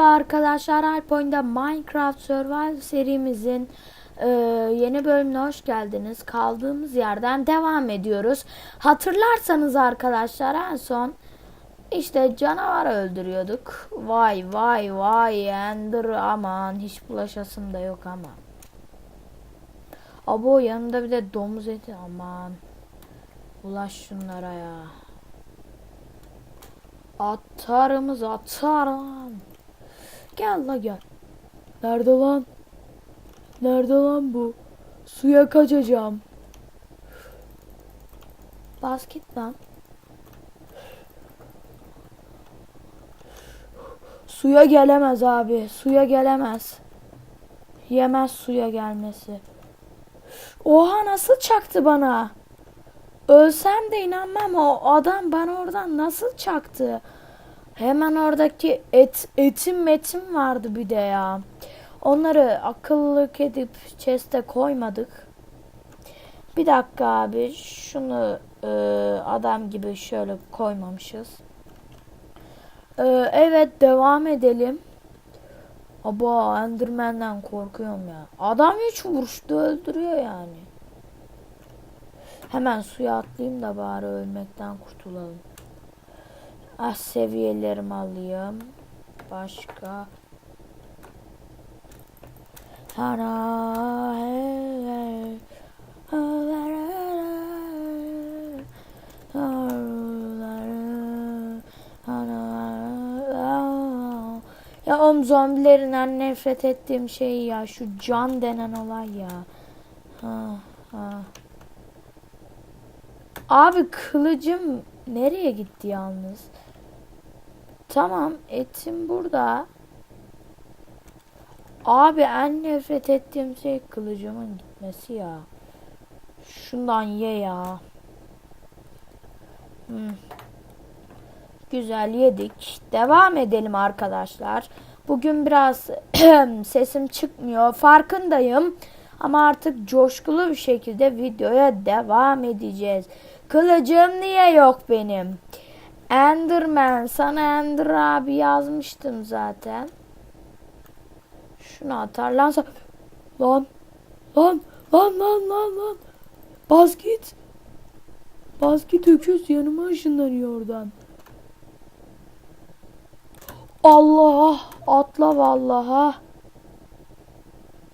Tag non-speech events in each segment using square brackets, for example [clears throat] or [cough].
Merhaba arkadaşlar Alpoint'te Minecraft Survival serimizin e, yeni bölümüne hoş geldiniz. Kaldığımız yerden devam ediyoruz. Hatırlarsanız arkadaşlar en son işte canavar öldürüyorduk. Vay vay vay Ender aman hiç bulaşasım da yok ama. Abo yanında bir de domuz eti aman. Ulaş şunlara ya. Atarımız atar. Gel la gel. Nerede lan? Nerede lan bu? Suya kaçacağım. Bas git lan. Suya gelemez abi. Suya gelemez. Yemez suya gelmesi. Oha nasıl çaktı bana? Ölsem de inanmam o adam bana oradan nasıl çaktı? Hemen oradaki et etim metim vardı bir de ya. Onları akıllık edip chest'e koymadık. Bir dakika abi şunu e, adam gibi şöyle koymamışız. E, evet devam edelim. Aba Enderman'den korkuyorum ya. Adam hiç vuruştu öldürüyor yani. Hemen suya atlayayım da bari ölmekten kurtulalım. Ah seviyelerimi alayım. Başka. Ana. Ya oğlum zombilerinden nefret ettiğim şey ya şu can denen olay ya. Ha, ha. Abi kılıcım nereye gitti yalnız? Tamam etim burada. Abi en nefret ettiğim şey kılıcımın gitmesi ya. Şundan ye ya. Hmm. Güzel yedik. Devam edelim arkadaşlar. Bugün biraz [clears throat] sesim çıkmıyor. Farkındayım. Ama artık coşkulu bir şekilde videoya devam edeceğiz. Kılıcım niye yok benim? Enderman. Sana Ender abi yazmıştım zaten. Şunu atar lan. sen- Lan. Lan. Lan lan lan lan. Bas git. Bas git öküz yanıma ışınlanıyor oradan. Allah atla vallaha.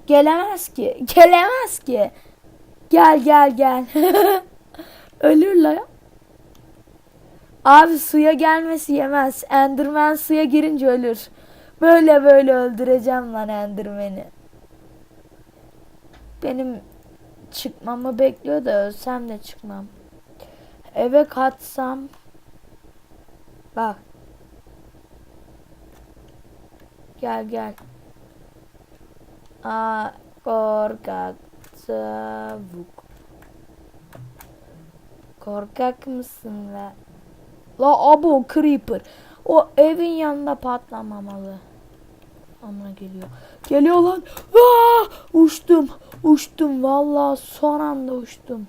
Gelemez ki. Gelemez ki. Gel gel gel. [laughs] Ölür la. Abi suya gelmesi yemez. Enderman suya girince ölür. Böyle böyle öldüreceğim lan Enderman'i. Benim çıkmamı bekliyor da ölsem de çıkmam. Eve kaçsam. Bak. Gel gel. Aa, korkak tavuk. Korkak mısın be? La abo creeper. O evin yanında patlamamalı. Ama geliyor. Geliyor lan. Aa, uçtum. Uçtum. Vallahi son anda uçtum.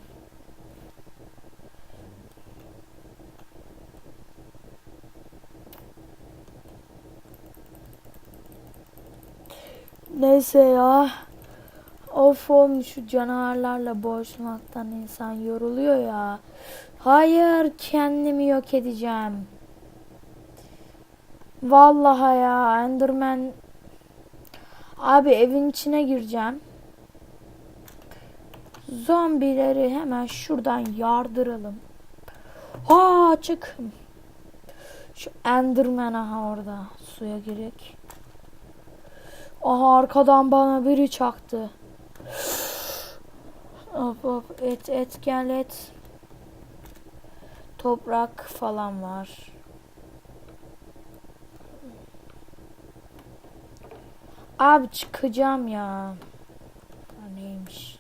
Neyse ya. Of oğlum şu canavarlarla boğuşmaktan insan yoruluyor ya. Hayır kendimi yok edeceğim. Vallahi ya Enderman Abi evin içine gireceğim. Zombileri hemen şuradan yardıralım. Ha çık. Şu Enderman aha orada suya girek. Aha arkadan bana biri çaktı. Hop hop et et et. Toprak falan var. Abi çıkacağım ya. Neymiş?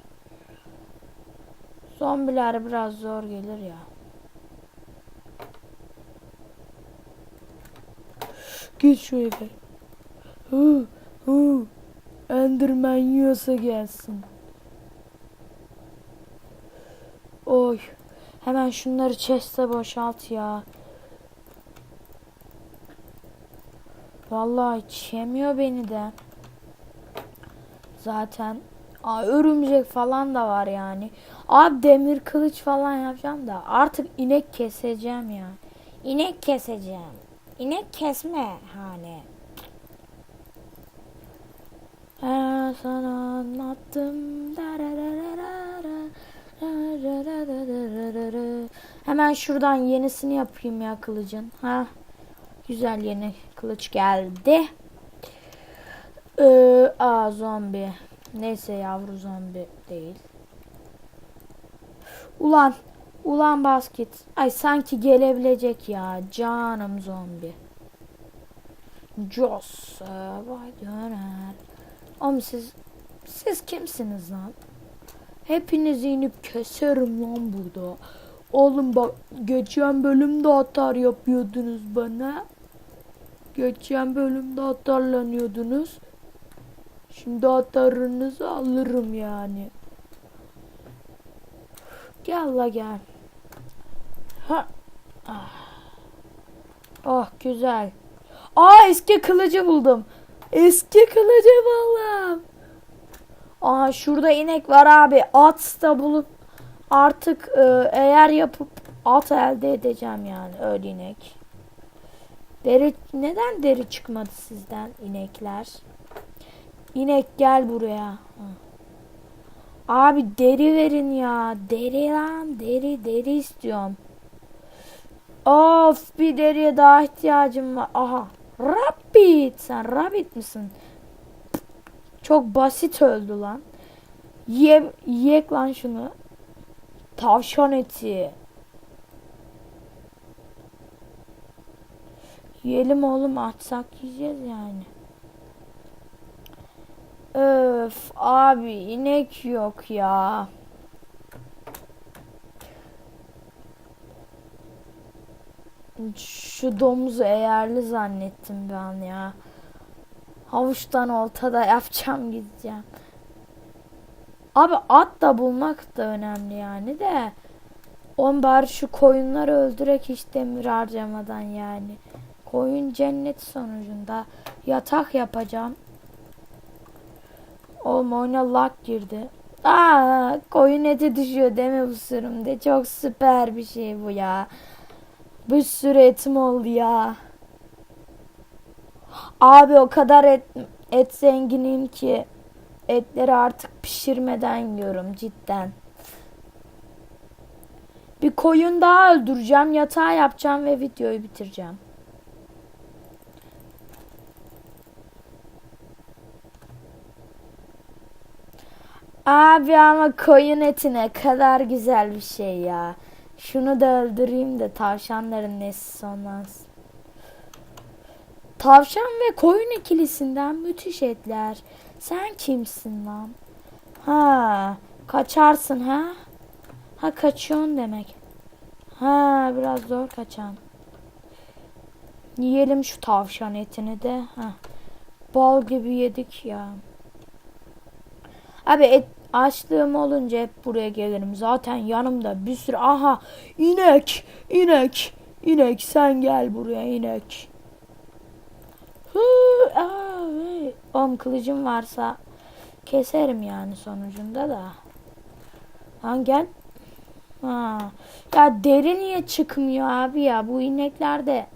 Zombiler biraz zor gelir ya. Git şu eve. Hı, hı. Enderman yiyorsa gelsin. Oy. Hemen şunları chest'e boşalt ya. Vallahi hiç yemiyor beni de. Zaten Aa, örümcek falan da var yani. Abi demir kılıç falan yapacağım da artık inek keseceğim ya. İnek keseceğim. İnek kesme hani. Sana anlattım. Hemen şuradan yenisini yapayım ya kılıcın. Ha. Güzel yeni kılıç geldi. Ee, aa zombi. Neyse yavru zombi değil. Ulan. Ulan basket. Ay sanki gelebilecek ya. Canım zombi. Jos. Vay döner. Oğlum siz siz kimsiniz lan? Hepinizi inip keserim lan burada. Oğlum bak geçen bölümde atar yapıyordunuz bana. Geçen bölümde atarlanıyordunuz. Şimdi atarınızı alırım yani. Gel la gel. Ha. Ah. Oh güzel. Aa eski kılıcı buldum. Eski kılıcı buldum. Aa şurada inek var abi. At da bulup artık e, eğer yapıp at elde edeceğim yani öyle inek. Deri neden deri çıkmadı sizden inekler? İnek gel buraya. Abi deri verin ya. Deri lan deri deri istiyorum. Of bir deriye daha ihtiyacım var. Aha. Rabbit. Sen rabbit misin? Çok basit öldü lan. Ye, yiyek lan şunu. Tavşan eti. Yiyelim oğlum atsak yiyeceğiz yani. Öf abi inek yok ya. Şu domuzu eğerli zannettim ben ya. Havuçtan oltada yapacağım gideceğim. Abi at da bulmak da önemli yani de. On bari şu koyunları öldürek hiç demir harcamadan yani. Koyun cennet sonucunda. Yatak yapacağım. Oğlum oyuna lag girdi. Aa, koyun eti düşüyor deme bu sürümde. Çok süper bir şey bu ya. Bir sürü etim oldu ya. Abi o kadar et, et zenginiyim ki etleri artık pişirmeden yiyorum cidden. Bir koyun daha öldüreceğim, yatağı yapacağım ve videoyu bitireceğim. Abi ama koyun eti ne kadar güzel bir şey ya. Şunu da öldüreyim de tavşanların nesli sonlansın. Tavşan ve koyun ikilisinden müthiş etler. Sen kimsin lan? Ha, kaçarsın ha? Ha kaçıyorsun demek. Ha, biraz zor kaçan. Yiyelim şu tavşan etini de. Ha. Bal gibi yedik ya. Abi et açlığım olunca hep buraya gelirim. Zaten yanımda bir sürü aha inek inek inek sen gel buraya inek. Hı, abi. Oğlum kılıcım varsa keserim yani sonucunda da. Lan gel. Ha. Ya deri niye çıkmıyor abi ya? Bu ineklerde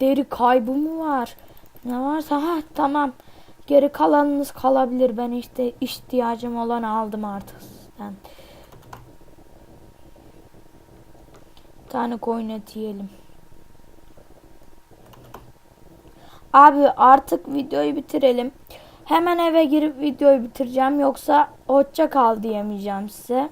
deri kaybı mı var? Ne varsa ha tamam. Geri kalanınız kalabilir. Ben işte ihtiyacım olan aldım artık sizden. Tane koyun eti yiyelim. Abi artık videoyu bitirelim. Hemen eve girip videoyu bitireceğim. Yoksa hoşça kal diyemeyeceğim size.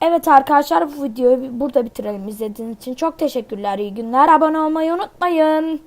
Evet arkadaşlar bu videoyu burada bitirelim. İzlediğiniz için çok teşekkürler. İyi günler. Abone olmayı unutmayın.